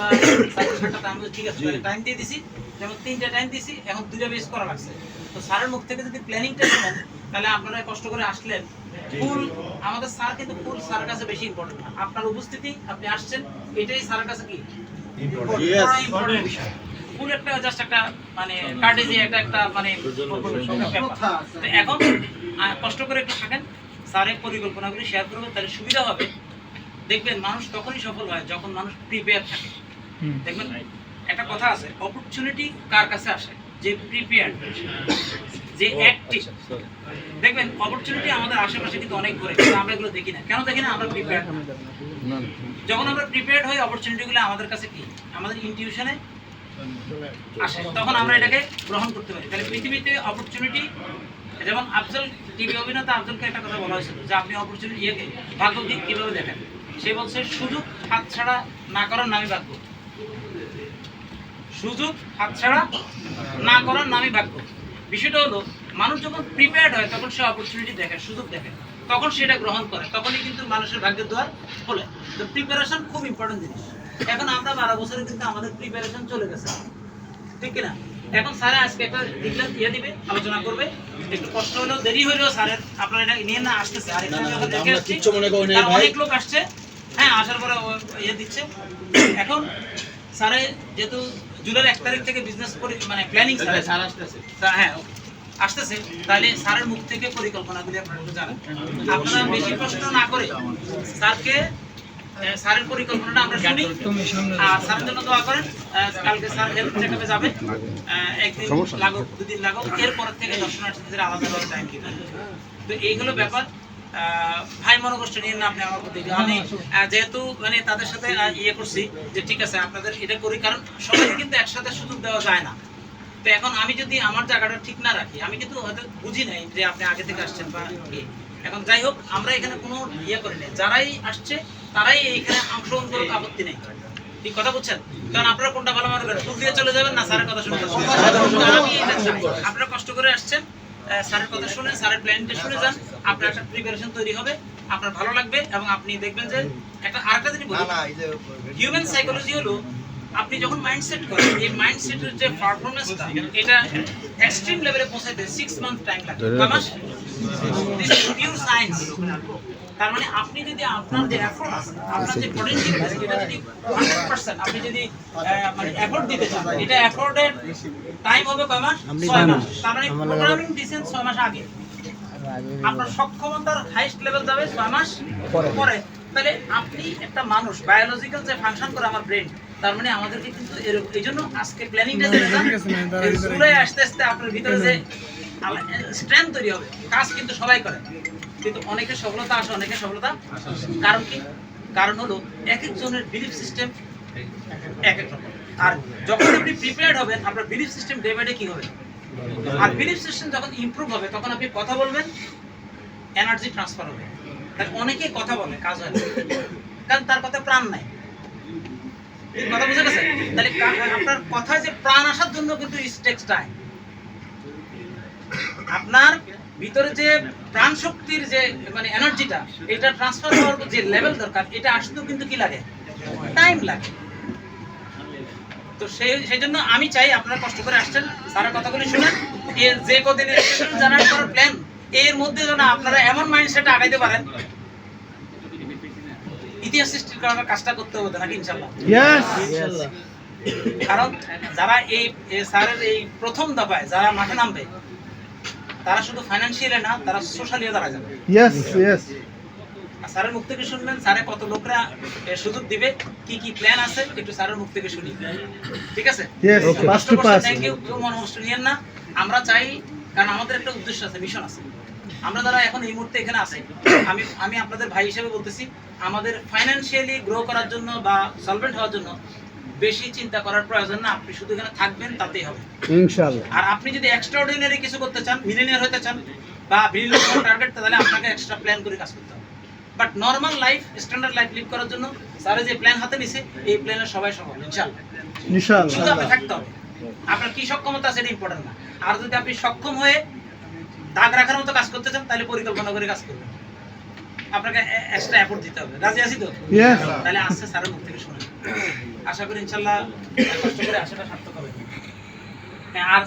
বা সাড়ে ছটাতে আমি ঠিক আছে টাইম দিয়ে দিছি যেমন তিনটা টাইম দিছি এখন দুইটা বেস করা লাগছে। তো স্যারের মুখ থেকে যদি প্ল্যানিংটা শুনেন তাহলে আপনারা কষ্ট করে আসলেন। ফুল আমাদের স্যার কিন্তু ফুল স্যারের কাছে বেশি ইম্পর্টেন্ট আপনার উপস্থিতি আপনি আসছেন এটাই স্যারের কাছে কি? বড় বিষয়। ফুল একটা জাস্ট একটা মানে কার্টেজি একটা একটা মানে এখন কষ্ট করে একটু থাকেন স্যারের পরিকল্পনাগুলি শেয়ার করবেন তাহলে সুবিধা হবে। দেখবেন মানুষ তখনই সফল হয় যখন মানুষ প্রিপেয়ার থাকে। দেখবেন একটা কথা আছে অপরচুনিটি কার কাছে আসে? যে প্রিপেয়ার যে অ্যাক্টিভ দেখবেন অপরচুনিটি আমাদের আশেপাশে কিন্তু অনেক ঘুরে কিন্তু আমরা এগুলো দেখি না। কেন দেখি না? আমরা প্রিপেয়ার যখন আমরা প্রিপেয়ার্ড হই অপরচুনিটিগুলো আমাদের কাছে কি? আমাদের ইনটিউশনে আসে। তখন আমরা এটাকে গ্রহণ করতে পারি। তাহলে পৃথিবীতে অপরচুনিটি যেমন আফজল টিভি অভিনেতা আফজলকে একটা কথা বলা হয়েছিল যে আপনি অপরচুনিটি ইয়েকে ভাগ্য দিক কীভাবে দেখেন? সে বলছে সুযোগ হাত ছাড়া না করার নামই ভাগ্য। সুযোগ হাতছাড়া না করার নামই ভাগ্য। বিষয়টা হলো মানুষ যখন প্রিপেয়ার্ড হয় তখন সে অপরচুনিটি দেখে সুযোগ দেখে। তখন সেটা গ্রহণ করে তখনই কিন্তু মানুষের ভাগ্যের দ্বার খোলে। তো প্রিপারেশন খুব ইম্পর্টেন্ট জিনিস। এখন আমরা বারো বছরে কিন্তু আমাদের প্রিপারেশন চলে গেছে। ঠিক কিনা? এখন স্যার আজকে একটা দিকলে ইয়ে দিবে আলোচনা করবে। একটু কষ্ট হলেও দেরি হলেও স্যারের আপনারা এটা নিয়ে না আসতেছে। আর অনেক লোক আসছে। হ্যাঁ আসার পরে ইয়ে দিচ্ছে। এখন স্যারে যেহেতু জুলাইয়ের এক তারিখ থেকে বিজনেস মানে প্ল্যানিং স্যার আসতেছে। হ্যাঁ আসতেছে। তাহলে স্যারের মুখ থেকে পরিকল্পনাগুলি আপনারা জানেন। আপনারা বেশি প্রশ্ন না করে স্যারকে স্যারের পরিকল্পনাটা আমরা শুনি। আর স্যারের জন্য দোয়া করেন। কালকে স্যার হেলথ চেকআপে যাবে। একদিন লাগুক দুদিন লাগুক এরপর থেকে দর্শনার্থীদের আলাদা আলাদা টাইম দিবেন তো এইগুলো ব্যাপার। ভাই মনোকষ্ট নিয়ে না আপনি আমার প্রতি আমি যেহেতু মানে তাদের সাথে ইয়ে করছি যে ঠিক আছে আপনাদের এটা করি কারণ সবাইকে কিন্তু একসাথে সুযোগ দেওয়া যায় না। তো এখন আমি যদি আমার জায়গাটা ঠিক না রাখি আমি কিন্তু হয়তো বুঝি নাই যে আপনি আগে থেকে আসছেন বা এখন যাই হোক আমরা এখানে কোনো ইয়ে করি নাই। যারাই আসছে তারাই এইখানে অংশগ্রহণ করুক আপত্তি নেই। ঠিক কথা বুঝছেন কারণ আপনারা কোনটা ভালো মনে করেন ফুল দিয়ে চলে যাবেন না? স্যারের কথা শুনে যাবেন? আমি এটা চাই। আপনারা কষ্ট করে আসছেন স্যারের কথা শুনে স্যারের প্ল্যানটা শুনে যান। আপনার একটা প্রিপারেশন তৈরি হবে আপনার ভালো লাগবে এবং আপনি দেখবেন যে একটা আরেকটা জিনিস বলি। হিউম্যান সাইকোলজি হলো আপনি যখন মাইন্ডসেট করেন এই মাইন্ডসেটের যে পারফরম্যান্সটা এটা এক্সট্রিম লেভেলে পৌঁছাতে সিক্স মান্থ টাইম লাগে। কয় মাস দিস ইজ পিওর সায়েন্স তার মানে আপনি যদি আপনার যে এফোর্ট আছে আপনার যে পটেনশিয়াল আছে এটা যদি 100% আপনি যদি মানে এফোর্ট দিতে চান এটা এফোর্টের টাইম হবে কয় মাস? ছয় মাস। তার মানে প্রোগ্রামিং দিয়েছেন ছয় মাস আগে। আপনার সক্ষমতার হাইস্ট লেভেল যাবে ছয় মাস পরে। তাহলে আপনি একটা মানুষ বায়োলজিক্যাল যে ফাংশন করে আমার ব্রেন তার মানে আমাদেরকে কিন্তু এরকম এই জন্য আজকে প্ল্যানিংটা জুলাই আসতে আসতে আপনার ভিতরে যে স্ট্রেংথ তৈরি হবে কাজ কিন্তু সবাই করে। কিন্তু অনেকের সফলতা আসে, অনেকের সফলতা কারণ কি? কারণ হলো এক একজনের বিলিফ সিস্টেম এক এক রকম। আর যখন আপনি প্রিপেয়ার্ড হবেন, আপনার belief system day by day কি হবে? আর বিলিফ সিস্টেম যখন ইমপ্রুভ হবে, তখন আপনি কথা বলবেন এনার্জি ট্রান্সফার হবে। তাহলে অনেকে কথা বলে, কাজ হয় না। কারণ তার কথা প্রাণ নাই। কথা বুঝে গেছে? তাহলে আপনার কথায় যে প্রাণ আসার জন্য কিন্তু টেক্স টাইম আপনার ভিতরে যে প্রাণ শক্তির যে মানে এনার্জিটা এটা ট্রান্সফার হওয়ার যে লেভেল দরকার এটা আসতেও কিন্তু কি লাগে? টাইম লাগে। তো সেই সেই জন্য আমি চাই আপনারা কষ্ট করে আসছেন স্যারের কথাগুলি শুনেন। যে কদিনের করার প্ল্যান এর মধ্যে যেন আপনারা এমন মাইন্ডসেট আগাইতে পারেন। ইতিহাস সৃষ্টি করার কাজটা করতে হবে নাকি ইনশাল্লাহ? কারণ যারা এই স্যারের এই প্রথম দফায় যারা মাঠে নামবে তারা শুধু ফাইন্যান্সিয়ালি না তারা সোশ্যালিও দাঁড়া যাবে। Yes. আর স্যারের মুখ থেকে শুনবেন স্যারে কত লোকরা সুযোগ দিবে কি কি প্ল্যান আছে একটু স্যারের মুখ থেকে শুনি। ঠিক আছে? Yes, pass to pass. Thank you কেউ মন কষ্ট নিয়েন না। আমরা চাই কারণ আমাদের একটা উদ্দেশ্য আছে মিশন আছে। আমরা যারা এখন এই মুহূর্তে এখানে আছি আমি আমি আপনাদের ভাই হিসেবে বলতেছি আমাদের ফাইন্যান্সিয়ালি গ্রো করার জন্য বা সলভেন্ট হওয়ার জন্য বেশি চিন্তা করার প্রয়োজন না আপনি শুধু এখানে থাকবেন তাতেই হবে। Inshallah. আর আপনি যদি এক্সট্রাঅর্ডিনারি কিছু করতে চান মিলিনিয়ার হতে চান বা বিলিয়ন টার্গেট তাহলে আপনাকে এক্সট্রা প্ল্যান করে কাজ করতে হবে। But normal life standard life live করার জন্য স্যারে যে প্ল্যান হাতে নিছে এই প্ল্যানে সবাই সফল ইনশাআল্লাহ। শুধু আপনি থাকতে হবে। আপনার কি সক্ষমতা আছে এটা ইম্পর্টেন্ট না। আর যদি আপনি সক্ষম হয়ে দাগ রাখার মতো কাজ করতে চান তাহলে পরিকল্পনা করে কাজ করবেন। আপনাকে এক্সট্রা এফোর্ট দিতে হবে। রাজি আছি তো. তাহলে আসছে স্যারের মুখ থেকে শুনে। আশা করি ইনশাল্লাহ কষ্ট করে আশাটা সার্থক হবে। হ্যাঁ আর